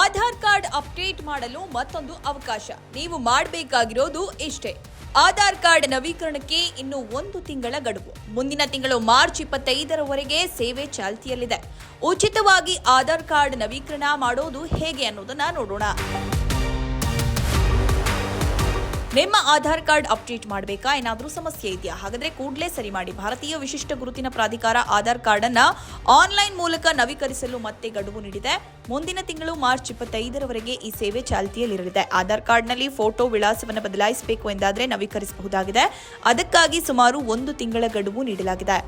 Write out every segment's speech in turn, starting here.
Aadhaar card update ಮಾಡಲು ಮತ್ತೊಂದು ಅವಕಾಶ. ನೀವು ಮಾಡಬೇಕಾಗಿರೋದು ಇಷ್ಟೇ. ಆಧಾರ್ ಕಾರ್ಡ್ ನವೀಕರಣಕ್ಕೆ ಇನ್ನು ಒಂದು ತಿಂಗಳ ಗಡುವು. ಮುಂದಿನ ತಿಂಗಳು ಮಾರ್ಚ್ ಇಪ್ಪತ್ತೈದರವರೆಗೆ ಸೇವೆ ಚಾಲ್ತಿಯಲ್ಲಿದೆ. ಉಚಿತವಾಗಿ ಆಧಾರ್ ಕಾರ್ಡ್ ನವೀಕರಣ ಮಾಡೋದು ಹೇಗೆ ಅನ್ನೋದನ್ನ ನೋಡೋಣ. ನಿಮ್ಮ ಆಧಾರ್ ಕಾರ್ಡ್ ಅಪ್ಡೇಟ್ ಮಾಡಬೇಕಾ? ಏನಾದರೂ ಸಮಸ್ಯೆ ಇದೆಯಾ? ಹಾಗಾದ್ರೆ ಕೂಡಲೇ ಸರಿ ಮಾಡಿ. ಭಾರತೀಯ ವಿಶಿಷ್ಟ ಗುರುತಿನ ಪ್ರಾಧಿಕಾರ ಆಧಾರ್ ಕಾರ್ಡ್ ಅನ್ನ ಆನ್ಲೈನ್ ಮೂಲಕ ನವೀಕರಿಸಲು ಮತ್ತೆ ಗಡುವು ನೀಡಿದೆ. ಮುಂದಿನ ತಿಂಗಳು ಮಾರ್ಚ್ ಇಪ್ಪತ್ತೈದರವರೆಗೆ ಈ ಸೇವೆ ಚಾಲ್ತಿಯಲ್ಲಿರಲಿದೆ. ಆಧಾರ್ ಕಾರ್ಡ್ನಲ್ಲಿ ಫೋಟೋ ವಿಳಾಸವನ್ನು ಬದಲಾಯಿಸಬೇಕು ಎಂದಾದರೆ ನವೀಕರಿಸಬಹುದಾಗಿದೆ. ಅದಕ್ಕಾಗಿ ಸುಮಾರು ಒಂದು ತಿಂಗಳ ಗಡುವು ನೀಡಲಾಗಿದೆ.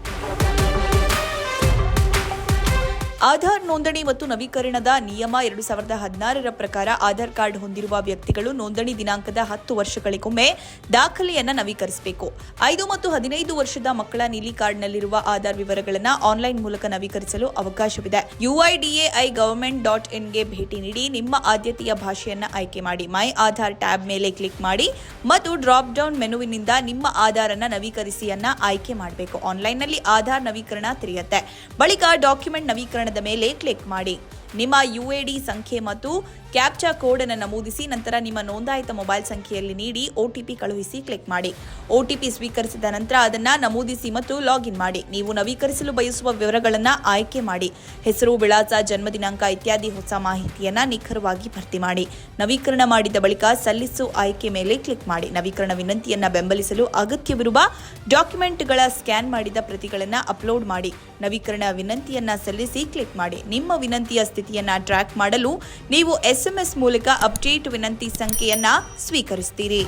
ಆಧಾರ್ ನೋಂದಣಿ ಮತ್ತು ನವೀಕರಣದ ನಿಯಮ ಎರಡು ಸಾವಿರದ ಹದಿನಾರರ ಪ್ರಕಾರ ಆಧಾರ್ ಕಾರ್ಡ್ ಹೊಂದಿರುವ ವ್ಯಕ್ತಿಗಳು ನೋಂದಣಿ ದಿನಾಂಕದ ಹತ್ತು ವರ್ಷಗಳಿಗೊಮ್ಮೆ ದಾಖಲೆಯನ್ನು ನವೀಕರಿಸಬೇಕು. ಐದು ಮತ್ತು ಹದಿನೈದು ವರ್ಷದ ಮಕ್ಕಳ ನೀಲಿ ಕಾರ್ಡ್ನಲ್ಲಿರುವ ಆಧಾರ್ ವಿವರಗಳನ್ನು ಆನ್ಲೈನ್ ಮೂಲಕ ನವೀಕರಿಸಲು ಅವಕಾಶವಿದೆ. ಯುಐಡಿಎಐ ಗವರ್ಮೆಂಟ್ ಡಾಟ್ ಇನ್ಗೆ ಭೇಟಿ ನೀಡಿ ನಿಮ್ಮ ಆದ್ಯತೆಯ ಭಾಷೆಯನ್ನು ಆಯ್ಕೆ ಮಾಡಿ, ಮೈ ಆಧಾರ್ ಟ್ಯಾಬ್ ಮೇಲೆ ಕ್ಲಿಕ್ ಮಾಡಿ ಮತ್ತು ಡ್ರಾಪ್ ಡೌನ್ ಮೆನುವಿನಿಂದ ನಿಮ್ಮ ಆಧಾರ್ ಅನ್ನ ನವೀಕರಿಸಿಯನ್ನ ಆಯ್ಕೆ ಮಾಡಬೇಕು. ಆನ್ಲೈನ್ನಲ್ಲಿ ಆಧಾರ್ ನವೀಕರಣ ತೆರೆಯುತ್ತೆ. ಬಳಿಕ ಡಾಕ್ಯುಮೆಂಟ್ ನವೀಕರಣದ ಮೇಲೆ ಕ್ಲಿಕ್ ಮಾಡಿ. ನಿಮ್ಮ ಯು ಎ ಡಿ ಸಂಖ್ಯೆ ಮತ್ತು ಕ್ಯಾಪ್ಚಾ ಕೋಡ್ ಅನ್ನು ನಮೂದಿಸಿ ನಂತರ ನಿಮ್ಮ ನೋಂದಾಯಿತ ಮೊಬೈಲ್ ಸಂಖ್ಯೆಯಲ್ಲಿ ನೀಡಿ ಒಟಿಪಿ ಕಳುಹಿಸಿ ಕ್ಲಿಕ್ ಮಾಡಿ. ಒಟಿಪಿ ಸ್ವೀಕರಿಸಿದ ನಂತರ ಅದನ್ನು ನಮೂದಿಸಿ ಮತ್ತು ಲಾಗಿನ್ ಮಾಡಿ. ನೀವು ನವೀಕರಿಸಲು ಬಯಸುವ ವಿವರಗಳನ್ನು ಆಯ್ಕೆ ಮಾಡಿ. ಹೆಸರು, ವಿಳಾಸ ಜನ್ಮ ದಿನಾಂಕ ಇತ್ಯಾದಿ ಹೊಸ ಮಾಹಿತಿಯನ್ನು ನಿಖರವಾಗಿ ಭರ್ತಿ ಮಾಡಿ. ನವೀಕರಣ ಮಾಡಿದ ಬಳಿಕ ಸಲ್ಲಿಸು ಆಯ್ಕೆ ಮೇಲೆ ಕ್ಲಿಕ್ ಮಾಡಿ. ನವೀಕರಣ ವಿನಂತಿಯನ್ನು ಬೆಂಬಲಿಸಲು ಅಗತ್ಯವಿರುವ ಡಾಕ್ಯುಮೆಂಟ್ಗಳ ಸ್ಕ್ಯಾನ್ ಮಾಡಿದ ಪ್ರತಿಗಳನ್ನು ಅಪ್ಲೋಡ್ ಮಾಡಿ. ನವೀಕರಣ ವಿನಂತಿಯನ್ನು ಸಲ್ಲಿಸಿ ಕ್ಲಿಕ್ ಮಾಡಿ. ನಿಮ್ಮ ವಿನಂತಿಯ ಸ್ಥಿತಿಯನ್ನ ಟ್ರ್ಯಾಕ್ ಮಾಡಲು ನೀವು ಎಸ್ಎಂಎಸ್ ಮೂಲಕ ಅಪ್ಡೇಟ್ ವಿನಂತಿ ಸಂಖ್ಯೆಯನ್ನ ಸ್ವೀಕರಿಸ್ತೀರಿ.